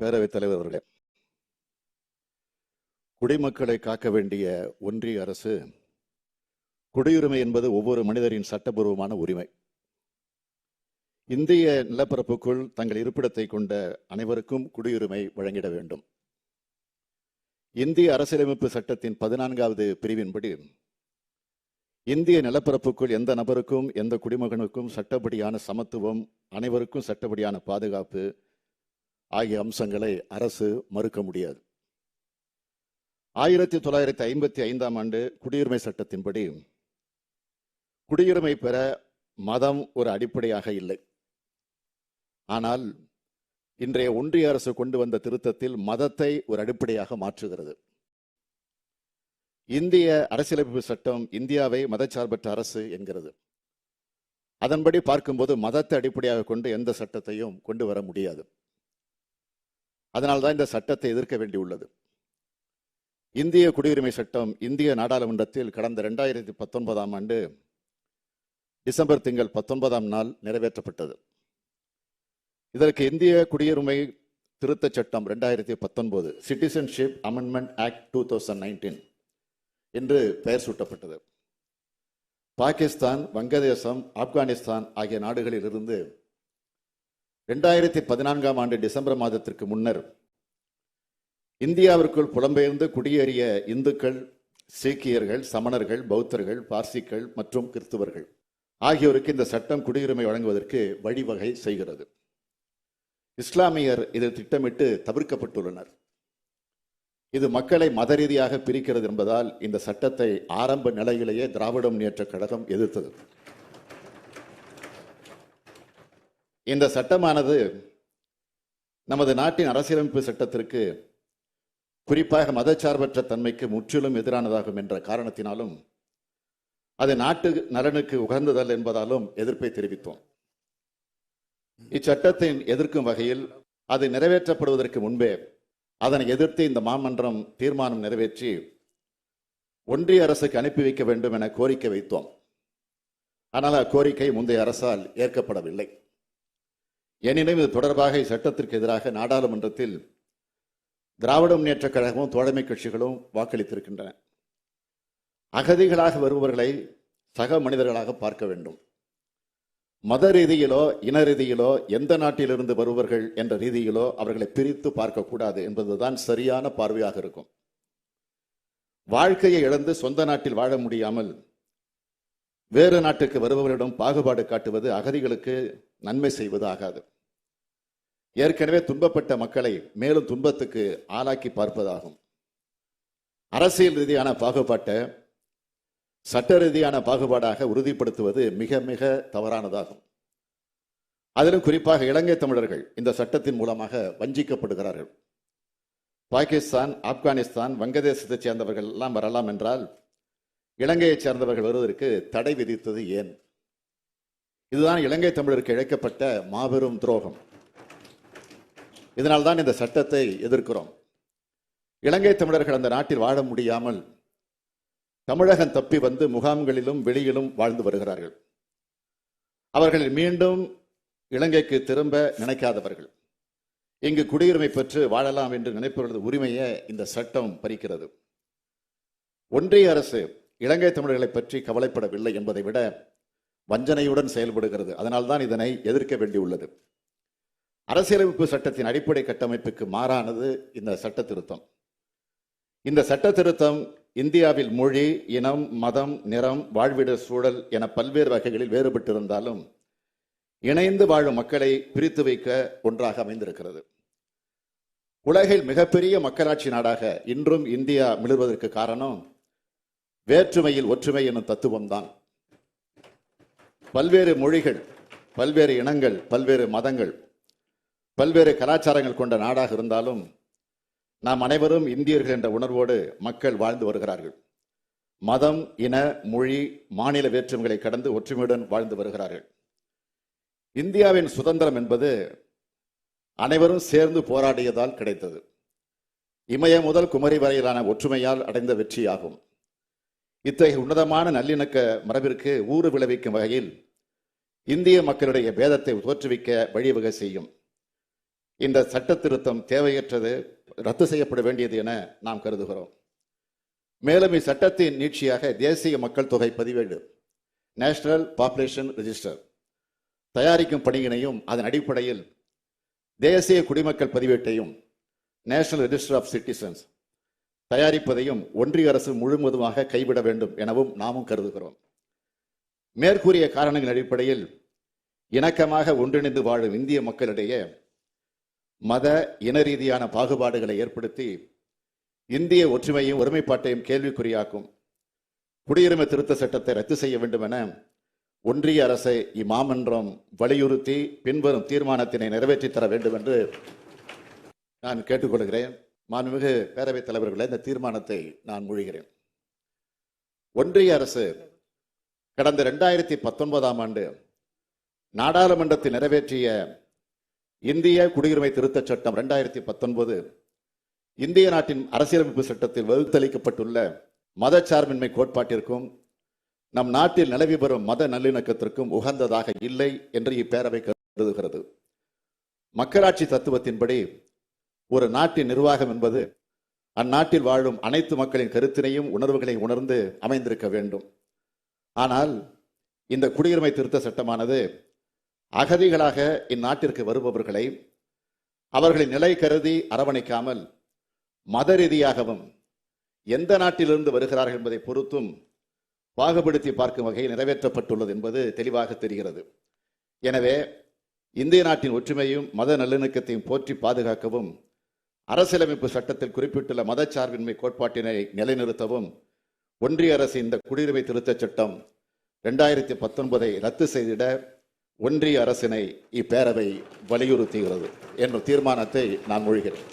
பேரவைத் தலைவர் அவர்களே குடிமக்களை காக்க வேண்டிய ஒன்றிய அரசு குடியுரிமை என்பது ஒவ்வொரு மனிதரின் சட்டபூர்வமான உரிமை. இந்திய நிலப்பரப்புக்குள் தங்கள் இருப்பிடத்தை கொண்ட அனைவருக்கும் குடியுரிமை வழங்கிட வேண்டும். இந்திய அரசியலமைப்பு சட்டத்தின் பதினான்காவது பிரிவின்படி இந்திய நிலப்பரப்புக்குள் எந்த நபருக்கும் எந்த குடிமகனுக்கும் சட்டப்படியான சமத்துவம் அனைவருக்கும் சட்டப்படியான பாதுகாப்பு ஆகிய அம்சங்களை அரசு மறுக்க முடியாது. ஆயிரத்தி தொள்ளாயிரத்தி ஐம்பத்தி ஐந்தாம் ஆண்டு குடியுரிமை சட்டத்தின்படி குடியுரிமை பெற மதம் ஒரு அடிப்படையாக இல்லை. ஆனால் இன்றைய ஒன்றிய அரசு கொண்டு வந்த திருத்தத்தில் மதத்தை ஒரு அடிப்படையாக மாற்றுகிறது. இந்திய அரசியலமைப்பு சட்டம் இந்தியாவை மதச்சார்பற்ற அரசு என்கிறது. அதன்படி பார்க்கும்போது மதத்தை அடிப்படையாக கொண்டு எந்த சட்டத்தையும் கொண்டு வர முடியாது. அதனால்தான் இந்த சட்டத்தை எதிர்க்க வேண்டியுள்ளது. இந்திய குடியுரிமை சட்டம் இந்திய நாடாளுமன்றத்தில் கடந்த ரெண்டாயிரத்தி பத்தொன்பதாம் ஆண்டு டிசம்பர் திங்கள் பத்தொன்பதாம் நாள் நிறைவேற்றப்பட்டது. இதற்கு இந்திய குடியுரிமை திருத்தச் சட்டம் ரெண்டாயிரத்தி பத்தொன்பது citizenship amendment act two thousand nineteen என்று பெயர் சூட்டப்பட்டது. பாகிஸ்தான் வங்கதேசம் ஆப்கானிஸ்தான் ஆகிய நாடுகளில் இருந்து ரெண்டாயிரத்தி பதினான்காம் ஆண்டு டிசம்பர் மாதத்திற்கு முன்னர் இந்தியாவிற்குள் புலம்பெயர்ந்து குடியேறிய இந்துக்கள் சீக்கியர்கள் சமணர்கள் பௌத்தர்கள் பார்சிக்கள் மற்றும் கிறிஸ்துவர்கள் ஆகியோருக்கு இந்த சட்டம் குடியுரிமை வழங்குவதற்கு வழிவகை செய்கிறது. இஸ்லாமியர் இதில் திட்டமிட்டு தவிர்க்கப்பட்டுள்ளனர். இது மக்களை மத ரீதியாக பிரிக்கிறது என்பதால் இந்த சட்டத்தை ஆரம்ப நிலையிலேயே திராவிட முன்னேற்ற கழகம் எதிர்த்தது. இந்த சட்டமானது நமது நாட்டின் அரசியலமைப்பு சட்டத்திற்கு குறிப்பாக மதச்சார்பற்ற தன்மைக்கு முற்றிலும் எதிரானதாகும் என்ற காரணத்தினாலும் அது நாட்டு நலனுக்கு உகந்ததல் என்பதாலும் எதிர்ப்பை தெரிவித்தோம். இச்சட்டத்தை எதிர்க்கும் வகையில் அது நிறைவேற்றப்படுவதற்கு முன்பே அதனை எதிர்த்து இந்த மாமன்றம் தீர்மானம் நிறைவேற்றி ஒன்றிய அரசுக்கு அனுப்பி வைக்க வேண்டும் என கோரிக்கை வைத்தோம். ஆனால் அக்கோரிக்கை முந்தைய அரசால் ஏற்கப்படவில்லை. எனினும் இது தொடர்பாக இச்சட்டத்திற்கு எதிராக நாடாளுமன்றத்தில் திராவிட முன்னேற்ற கழகமும் தோழமை கட்சிகளும் வாக்களித்திருக்கின்றன. அகதிகளாக வருபவர்களை சக மனிதர்களாக பார்க்க வேண்டும். மத ரீதியிலோ இன ரீதியிலோ எந்த நாட்டிலிருந்து வருபவர்கள் என்ற ரீதியிலோ அவர்களை பிரித்து பார்க்கக்கூடாது என்பதுதான் சரியான பார்வையாக இருக்கும். வாழ்க்கையை இழந்து சொந்த நாட்டில் வாழ முடியாமல் வேறு நாட்டுக்கு வருபவர்களிடம் பாகுபாடு காட்டுவது அகதிகளுக்கு நன்மை செய்வது ஆகாது. ஏற்கனவே துன்பப்பட்ட மக்களை மேலும் துன்பத்துக்கு ஆளாக்கி பார்ப்பதாகும். அரசியல் ரீதியான பாகுபாட்டை சட்ட ரீதியான பாகுபாடாக உறுதிப்படுத்துவது மிக மிக தவறானதாகும். அதிலும் குறிப்பாக இலங்கை தமிழர்கள் இந்த சட்டத்தின் மூலமாக வஞ்சிக்கப்படுகிறார்கள். பாகிஸ்தான் ஆப்கானிஸ்தான் வங்கதேசத்தைச் சேர்ந்தவர்கள் எல்லாம் வரலாம் என்றால் இலங்கையைச் சேர்ந்தவர்கள் வருவதற்கு தடை விதித்தது ஏன்? இதுதான் இலங்கை தமிழருக்கு இழைக்கப்பட்ட மாபெரும் துரோகம். இதனால்தான் இந்த சட்டத்தை எதிர்க்கிறோம். இலங்கை தமிழர்கள் அந்த நாட்டில் வாழ முடியாமல் தமிழகம் தப்பி வந்து முகாம்களிலும் வெளியிலும் வாழ்ந்து வருகிறார்கள். அவர்கள் மீண்டும் இலங்கைக்கு திரும்ப நினைக்காதவர்கள். இங்கு குடியுரிமை பெற்று வாழலாம் என்று நினைப்பவர்களது உரிமையை இந்த சட்டம் பறிக்கிறது. ஒன்றிய அரசு இலங்கை தமிழர்களை பற்றி கவலைப்படவில்லை என்பதை விட வஞ்சனையுடன் செயல்படுகிறது. அதனால்தான் இதனை எதிர்க்க வேண்டியுள்ளது. அரசியலமைப்பு சட்டத்தின் அடிப்படை கட்டமைப்புக்கு மாறானது இந்த சட்ட திருத்தம் இந்த சட்ட திருத்தம் இந்தியாவில் மொழி இனம் மதம் நிறம் வாழ்விட சூழல் என பல்வேறு வகைகளில் வேறுபட்டிருந்தாலும் இணைந்து வாழும் மக்களை பிரித்து வைக்க ஒன்றாக அமைந்திருக்கிறது. உலகில் மிகப்பெரிய மக்களாட்சி நாடாக இன்றும் இந்தியா மிளர்வதற்கு காரணம் வேற்றுமையில் ஒற்றுமை எனும் தத்துவம்தான். பல்வேறு மொழிகள் பல்வேறு இனங்கள் பல்வேறு மதங்கள் பல்வேறு கலாச்சாரங்கள் கொண்ட நாடாக இருந்தாலும் நாம் அனைவரும் இந்தியர்கள் என்ற உணர்வோடு மக்கள் வாழ்ந்து வருகிறார்கள். மதம் இன மொழி மாநில வேற்றுமைகளை கடந்து ஒற்றுமையுடன் வாழ்ந்து வருகிறார்கள். இந்தியாவின் சுதந்திரம் என்பது அனைவரும் சேர்ந்து போராடியதால் கிடைத்தது. இமய முதல் குமரி வரையிலான ஒற்றுமையால் அடைந்த வெற்றியாகும். இத்தகைய உன்னதமான நல்லிணக்க மரபிற்கு ஊறு விளைவிக்கும் வகையில் இந்திய மக்களுடைய பேதத்தை தோற்றுவிக்க வழிவகை செய்யும். இந்த சட்ட திருத்தம் தேவையற்றது ரத்து செய்யப்பட வேண்டியது என நாம் கருதுகிறோம். மேலும் இச்சட்டத்தின் நீட்சியாக தேசிய மக்கள் தொகை பதிவேடு நேஷனல் பாப்புலேஷன் ரிஜிஸ்டர் தயாரிக்கும் பணியினையும் அதன் அடிப்படையில் தேசிய குடிமக்கள் பதிவேட்டையும் நேஷனல் ரெஜிஸ்டர் ஆஃப் சிட்டிசன்ஸ் தயாரிப்பதையும் ஒன்றிய அரசு முழுவதுமாக கைவிட வேண்டும் எனவும் நாமும் கருதுகிறோம். மேற்கூறிய காரணங்களின் அடிப்படையில் இணக்கமாக ஒன்றிணைந்து வாழும் இந்திய மக்களிடையே மத இன ரீதியான பாகுபாடுகளை ஏற்படுத்தி இந்திய ஒற்றுமையும் ஒருமைப்பாட்டையும் கேள்விக்குறியாக்கும் குடியுரிமை திருத்த சட்டத்தை ரத்து செய்ய வேண்டும் என ஒன்றிய அரசை இம்மாமன்றம் வலியுறுத்தி பின்வரும் தீர்மானத்தினை நிறைவேற்றித் தர வேண்டும் என்று நான் கேட்டுக்கொள்கிறேன். மாண்புமிகு பேரவைத் தலைவர்களே இந்த தீர்மானத்தை நான் மொழிகிறேன். ஒன்றிய அரசு கடந்த ரெண்டாயிரத்தி பத்தொன்பதாம் ஆண்டு நாடாளுமன்றத்தில் நிறைவேற்றிய இந்திய குடியுரிமை திருத்தச் சட்டம் ரெண்டாயிரத்தி பத்தொன்பது இந்திய நாட்டின் அரசியலமைப்பு சட்டத்தில் வகுத்தளிக்கப்பட்டுள்ள மதச்சார்பின்மை கோட்பாட்டிற்கும் நம் நாட்டில் நிலவி வரும் மத நல்லிணக்கத்திற்கும் உகந்ததாக இல்லை என்று இப்பேரவை கருதுகிறது. மக்களாட்சி தத்துவத்தின்படி ஒரு நாட்டின் நிர்வாகம் என்பது அந்நாட்டில் வாழும் அனைத்து மக்களின் கருத்தினையும் உணர்வுகளை உணர்ந்து அமைந்திருக்க வேண்டும். ஆனால் இந்த குடியுரிமை திருத்த சட்டமானது அகதிகளாக இந்நாட்டிற்கு வருபவர்களை அவர்களின் நிலை கருதி அரவணைக்காமல் மத ரீதியாகவும் எந்த நாட்டிலிருந்து வருகிறார்கள் என்பதை பொறுத்தும் பாகுபடுத்தி பார்க்கும் வகையில் நிறைவேற்றப்பட்டுள்ளது என்பது தெளிவாக தெரிகிறது. எனவே இந்திய நாட்டின் ஒற்றுமையும் மத நல்லிணக்கத்தையும் போற்றி பாதுகாக்கவும் அரசியலமைப்பு சட்டத்தில் குறிப்பிட்டுள்ள மதச்சார்பின்மை கோட்பாட்டினை நிலைநிறுத்தவும் ஒன்றிய அரசு இந்த குடியுரிமை திருத்தச் சட்டம் ரெண்டாயிரத்தி பத்தொன்பதை ரத்து செய்திட ஒன்றிய அரசினை இப்பேரவை வலியுறுத்துகிறது என்ற தீர்மானத்தை நான் மொழிகிறேன்.